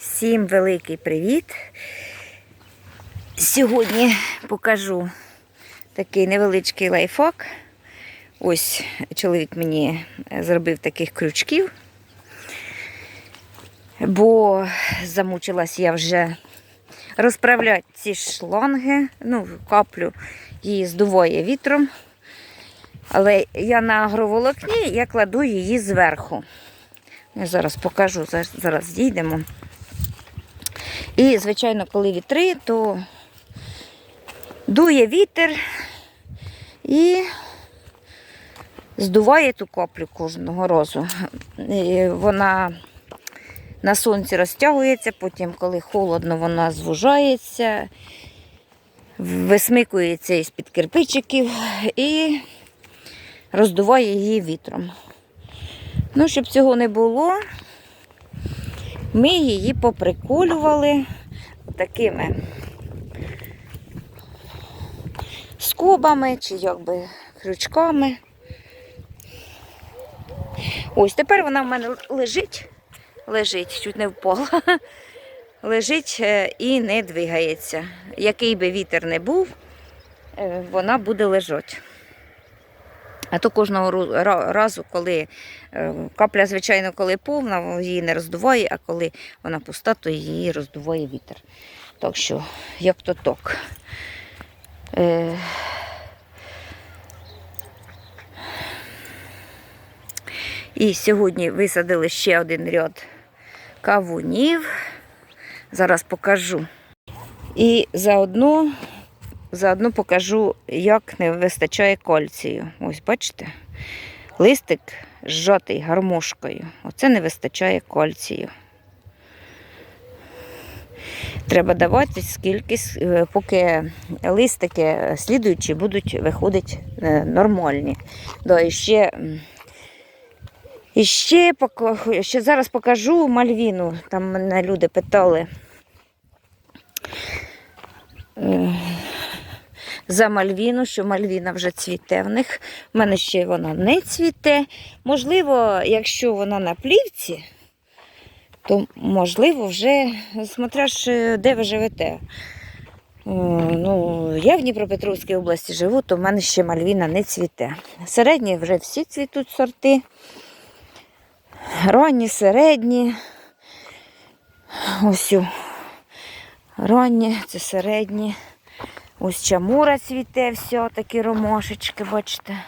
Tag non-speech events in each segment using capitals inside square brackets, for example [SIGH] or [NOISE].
Всім великий привіт! Сьогодні покажу такий невеличкий лайфхак. Ось чоловік мені зробив таких крючків, бо замучилась я вже розправляти ці шланги, ну, каплю її здуває вітром. Але я на агроволокні я кладу її зверху. Я зараз покажу, зараз- зійдемо. І, звичайно, коли вітри, то дує вітер і здуває ту каплю кожного разу. І вона на сонці розтягується, потім, коли холодно, вона звужається, висмикується із-під кирпичиків і роздуває її вітром. Ну, щоб цього не було, ми її поприколювали такими скобами чи якби крючками. Ось тепер вона в мене лежить, лежить, чуть не впала. [LAUGHS] Лежить е, і не двигається. Який би вітер не був, е, вона буде лежати. А то кожного разу, коли е, капля, звичайно, коли повна, її не роздуває, а коли вона пуста, то її роздуває вітер. Так що, як то так. Е, І сьогодні висадили ще один ряд кавунів. Зараз покажу. І заодно Заодно покажу, як не вистачає кальцію. Ось бачите? Листик зжатий гармошкою. Оце не вистачає кальцію. Треба давати скільки, е, поки листики слідуючі будуть виходити е, нормальні. Да, і ще, і ще, ще зараз покажу мальвіну. Там мене люди питали. За Мальвіну, що Мальвіна вже цвіте в них. У мене ще вона не цвіте. Можливо, якщо вона на плівці, то можливо вже, смотря ж, де ви живете. Е, Ну, я в Дніпропетровській області живу, то в мене ще Мальвіна не цвіте. Середні вже всі цвітуть сорти. Ранні, середні. Ось. Ранні, це середні. Ось чамура цвіте, все, такі ромашечки, бачите.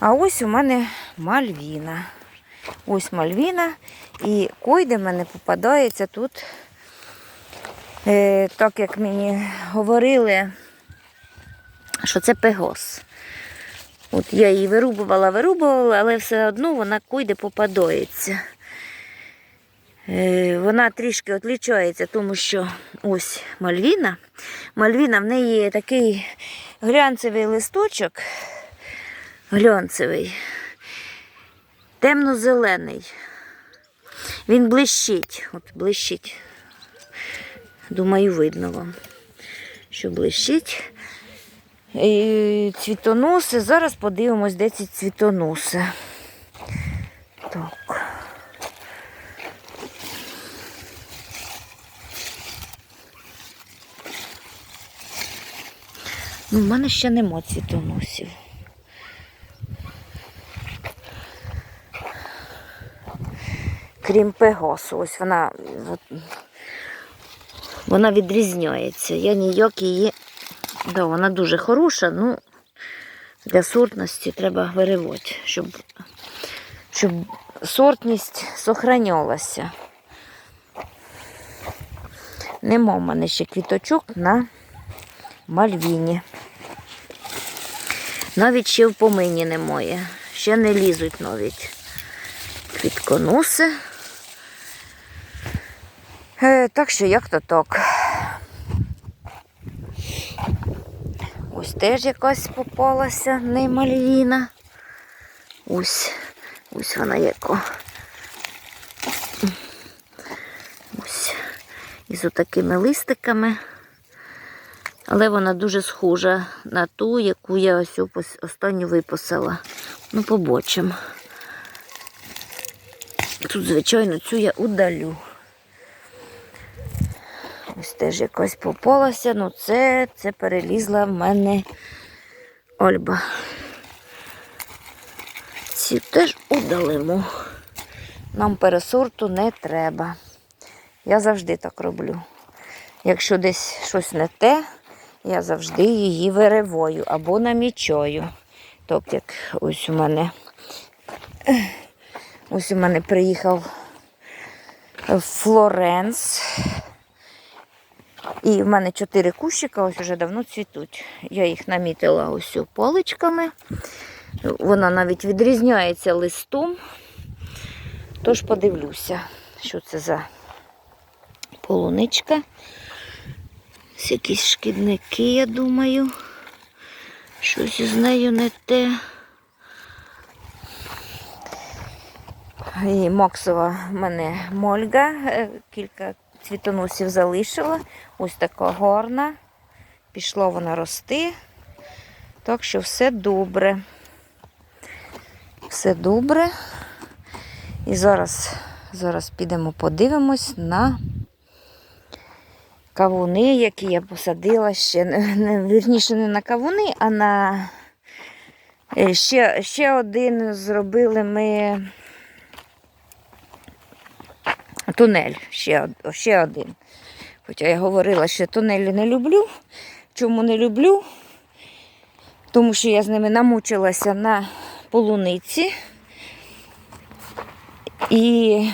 А ось у мене мальвіна. Ось мальвіна. І койде мене попадається тут, е, так як мені говорили, що це пегос. От я її вирубувала, вирубувала, але все одно вона койде попадається. Е, Вона трішки відрізняється, тому що ось мальвіна. Мальвіна в неї є такий глянцевий листочок, глянцевий, темно-зелений. Він блищить, от блищить. Думаю, видно вам, що блищить. І цвітоноси. Зараз подивимось, де ці цвітоноси. Так. Ну, в мене ще нема цвітоносів. Крім пегасу, ось вона, вона відрізняється. Я ніяк її. Да, вона дуже хороша, ну для сортності треба виривати, щоб, щоб сортність сохранялася. Нема в мене ще квіточок на мальвіні. Навіть ще в помині немає. Ще не лізуть навіть квітконоси. Е, так що як то так. Ось теж якась попалася не мальвіна. Ось, ось вона яка. Ось. Із отакими листиками. Але вона дуже схожа на ту, яку я ось останню виписала. Ну, побачимо. Тут, звичайно, цю я удалю. Ось теж якось попалася. Ну це, це перелізла в мене Ольба. Ці теж удалимо. Нам пересорту не треба. Я завжди так роблю. Якщо десь щось не те, я завжди її виривою або намічаю. Тобто, як ось у мене ось у мене приїхав Флоренс. І в мене чотири кущика ось вже давно цвітуть. Я їх намітила ось паличками. Вона навіть відрізняється листом. Тож подивлюся, що це за полуничка. Ось якісь шкідники, я думаю. Щось із нею не те. І Максова в мене мольга, е, кілька цвітоносів залишила. Ось така гарна. Пішла вона рости. Так що все добре. Все добре. І зараз, зараз підемо подивимось на кавуни, які я посадила ще, вірніше, не на кавуни, а на е, ще, ще один зробили ми тунель. Ще, ще один. Хоча я говорила, що тунелі не люблю. Чому не люблю? Тому що я з ними намучилася на полуниці. І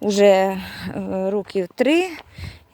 вже е, років три,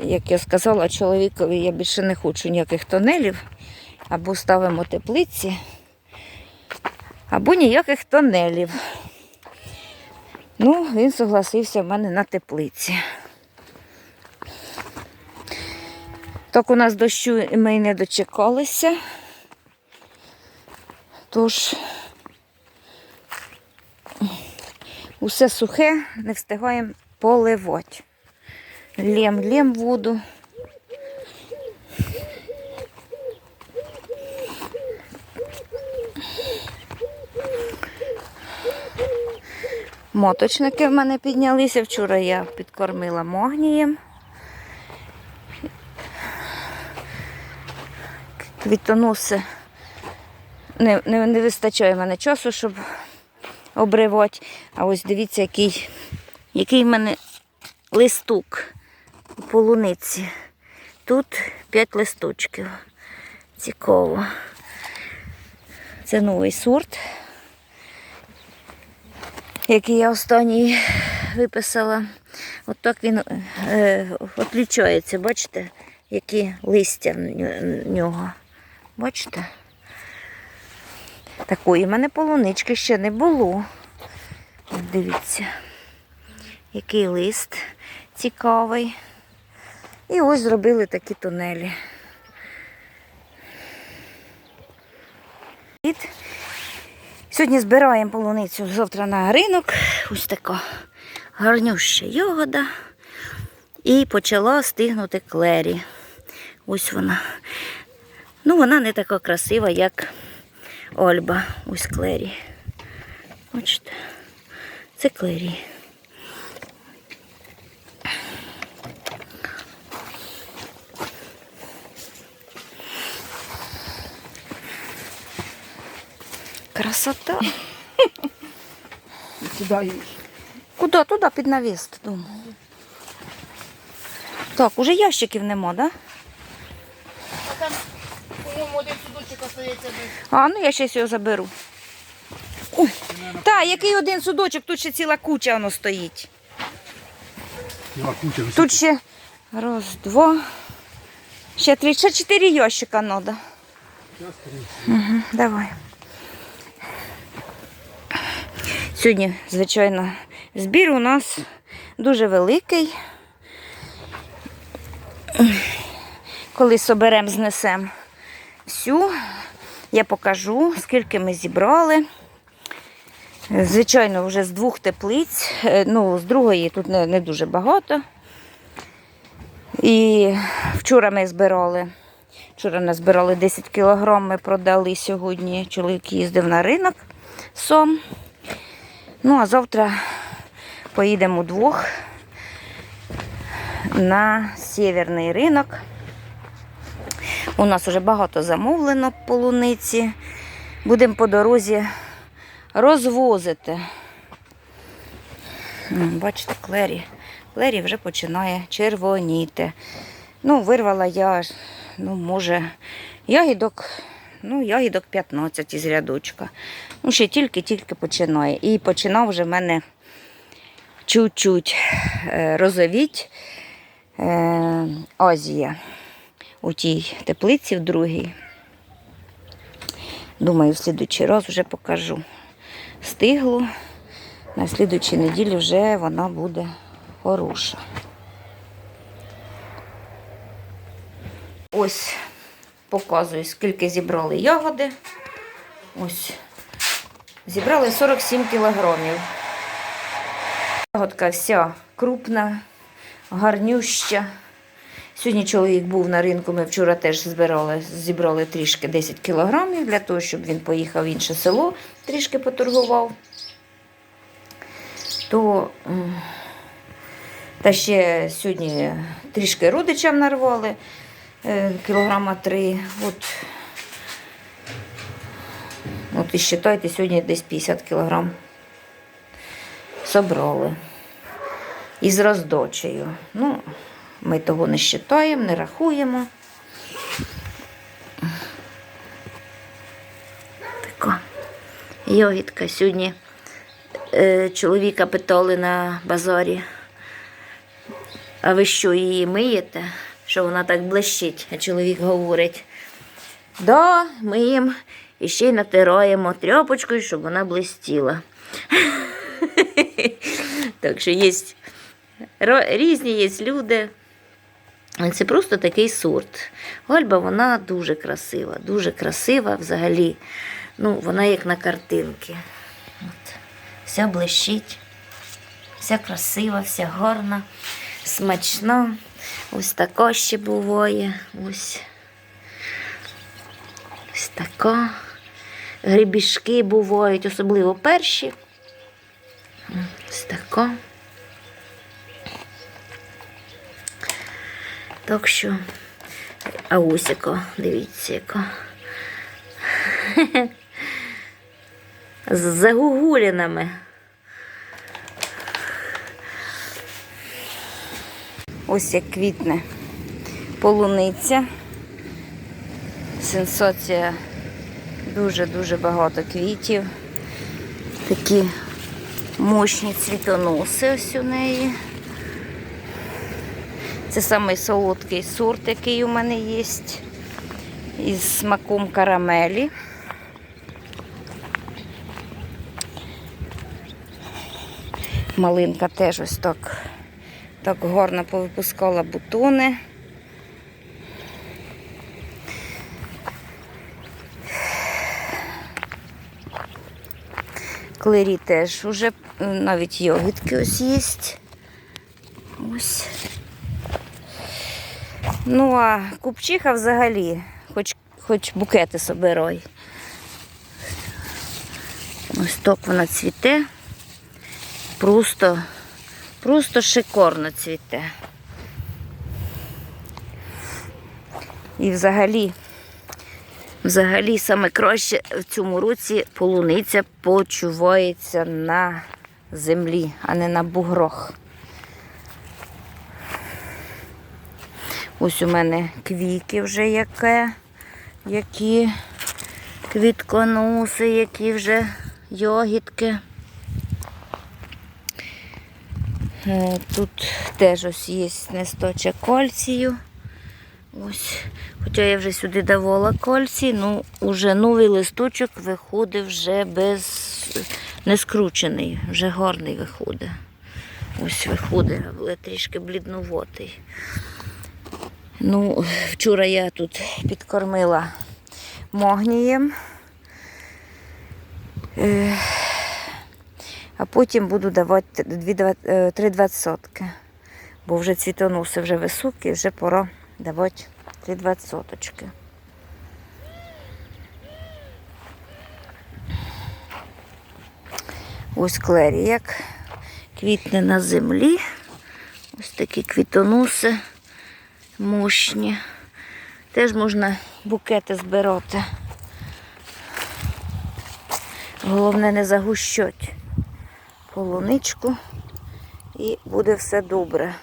як я сказала чоловікові, я більше не хочу ніяких тонелів. Або ставимо теплиці, або ніяких тонелів. Ну, він согласився в мене на теплиці. Так у нас дощу ми й не дочекалися. Тож усе сухе, не встигаємо поливати. Лєм, лєм воду. Моточники в мене піднялися. Вчора я підкормила магнієм. Квітоноси. Не, не, не вистачає мене часу, щоб обривати. А ось дивіться, який, який в мене листок у полуниці. Тут 5 листочків. Цікаво. Це новий сорт, який я останній виписала. От так він е, отлічається, бачите, які листя в нього. Бачите? Такої в мене полунички ще не було. Дивіться, який лист цікавий. І ось зробили такі тунелі. Сьогодні збираємо полуницю завтра на ринок. Ось така гарнюща ягода. І почала стигнути клері. Ось вона. Ну, вона не така красива, як Ольба. Ось клері. Бачите? Це клері. Красота. [LAUGHS] Сюди. Куди? Туди під навіс, думаю. Так, уже ящиків нема, да? А там, по-моєму, один судочок остається без. А, ну я ще його заберу. Ой. Та, який один судочок, тут ще ціла куча воно стоїть. Ціла куча. Тут ще раз, два, ще три, ще чотири ящика треба. Угу, давай. Сьогодні, звичайно, збір у нас дуже великий. Коли соберемо, знесемо всю, я покажу, скільки ми зібрали. Звичайно, вже з двох теплиць, е, ну, з другої тут не, дуже багато. І вчора ми збирали, вчора ми збирали 10 кг, ми продали сьогодні. Чоловік їздив на ринок сом. Ну, а завтра поїдемо удвох на сєвєрний ринок. У нас вже багато замовлено полуниці. Будемо по дорозі розвозити. Бачите, клері. Клері вже починає червоніти. Ну, вирвала я, ну, може, ягідок, ну, ягідок 15 із рядочка. Ну, ще тільки-тільки починає. І починав вже в мене чуть-чуть е, розовіть е, Азія у тій теплиці в другій. Думаю, в слідуючий раз вже покажу стиглу. На слідуючій неділі вже вона буде хороша. Ось показую, скільки зібрали ягоди. Ось. Зібрали 47 кілограмів. Ягодка вся крупна, гарнюща. Сьогодні чоловік був на ринку, ми вчора теж збирали, зібрали трішки 10 кілограмів для того, щоб він поїхав в інше село, трішки поторгував. То, та ще сьогодні трішки родичам нарвали, кілограма три. От, от і считайте, сьогодні десь 50 кілограм собрали. Із роздочею. Ну, ми того не вважаємо, не рахуємо. Така йогітка сьогодні е, чоловіка питали на базарі. А ви що, її миєте? Що вона так блищить? А чоловік говорить. Да, миємо і ще й натираємо тряпочкою, щоб вона блистіла. [LAUGHS] Так що є різні є люди. Це просто такий сорт. Гольба вона дуже красива, дуже красива взагалі. Ну, вона як на картинки. От. Вся блищить, вся красива, вся гарна, смачна. Ось така ще буває. Ось. Ось така. Грибішки бувають, особливо перші. Ось така. Так що, а ось яка, дивіться, яка. [LAUGHS] З загугулінами. Ось як квітне полуниця. Сенсація дуже-дуже багато квітів. Такі мощні цвітоноси ось у неї. Це самий солодкий сорт, який у мене є. Із смаком карамелі. Малинка теж ось так, так гарно повипускала бутони. Клері теж уже навіть йогітки ось є. Ось. Ну, а купчиха взагалі, хоч, хоч букети собирай. Ось так вона цвіте. Просто, просто шикарно цвіте. І взагалі, взагалі саме краще в цьому році полуниця почувається на землі, а не на бугрох. Ось у мене квіки вже яке, які квітконоси, які вже йогітки. Е, Тут теж ось є несточок кальцію. Ось. Хоча я вже сюди давала кальцій, ну вже новий листочок виходить вже без не скручений, вже гарний виходить. Ось виходить, але трішки бліднуватий. Ну, вчора я тут підкормила магнієм. Е, А потім буду давати 3 двадцятки. Бо вже цвітоноси вже високі, вже пора давати 3 двадцяточки. Ось клері, як квітне на землі. Ось такі квітоноси мощні. Теж можна букети збирати. Головне не загущать полуничку і буде все добре.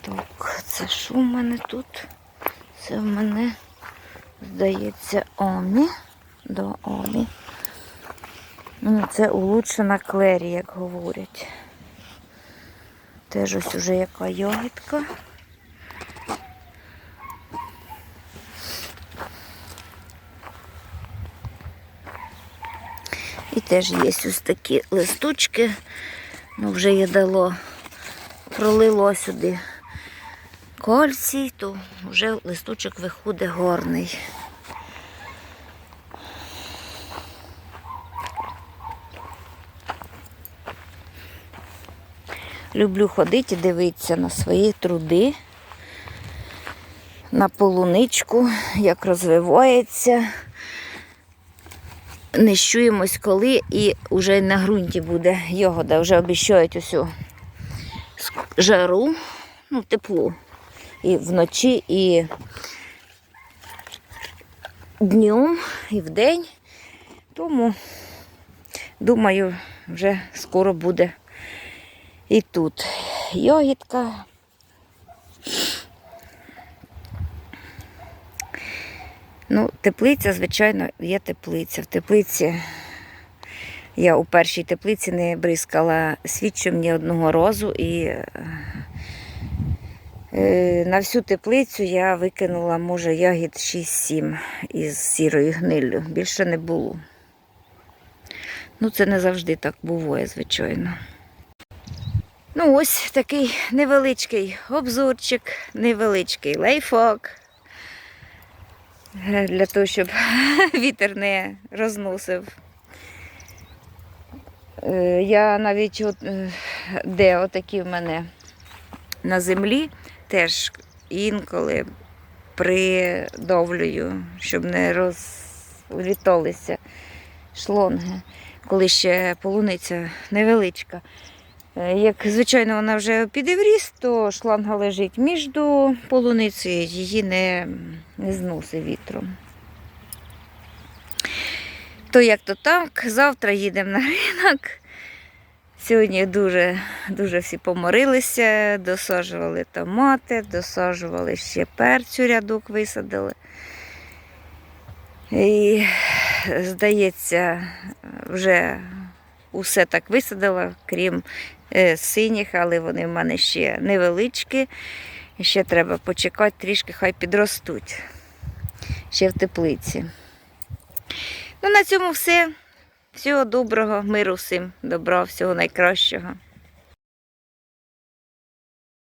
Так, це що в мене тут? Це в мене, здається, Омі. До Омі. Ну, це улучшена клері, як говорять. Теж ось уже яка йогітка. Теж є ось такі листочки. Ну, вже є дало, пролило сюди кальцій, то вже листочок виходить горний. Люблю ходити і дивитися на свої труди, на полуничку, як розвивається. Не щуємось коли і вже на ґрунті буде йогода. Вже обіщають усю жару, ну, тепло. І вночі, і днем, і вдень. Тому, думаю, вже скоро буде і тут йогітка. Ну, теплиця, звичайно, є теплиця. В теплиці я у першій теплиці не бризкала свідчим ні одного разу і е, на всю теплицю я викинула, може, ягід 6-7 із сірою гниллю. Більше не було. Ну, це не завжди так буває, звичайно. Ну, ось такий невеличкий обзорчик, невеличкий лайфхак. Е, Для того, щоб [LAUGHS] вітер не розносив. Е, Я навіть от, е, де отакі в мене на землі, теж інколи придовлюю, щоб не розліталися шлонги, коли ще полуниця невеличка. Е, Як, звичайно, вона вже піде то шланга лежить між полуницею, її не, не зносить вітром. То як то так, завтра їдемо на ринок. Сьогодні дуже, дуже всі поморилися, досаджували томати, досаджували ще перцю рядок висадили. І, здається, вже усе так висадила, крім синіх, але вони в мене ще невеличкі. І ще треба почекати трішки, хай підростуть. Ще в теплиці. Ну, на цьому все. Всього доброго, миру всім, добра, всього найкращого.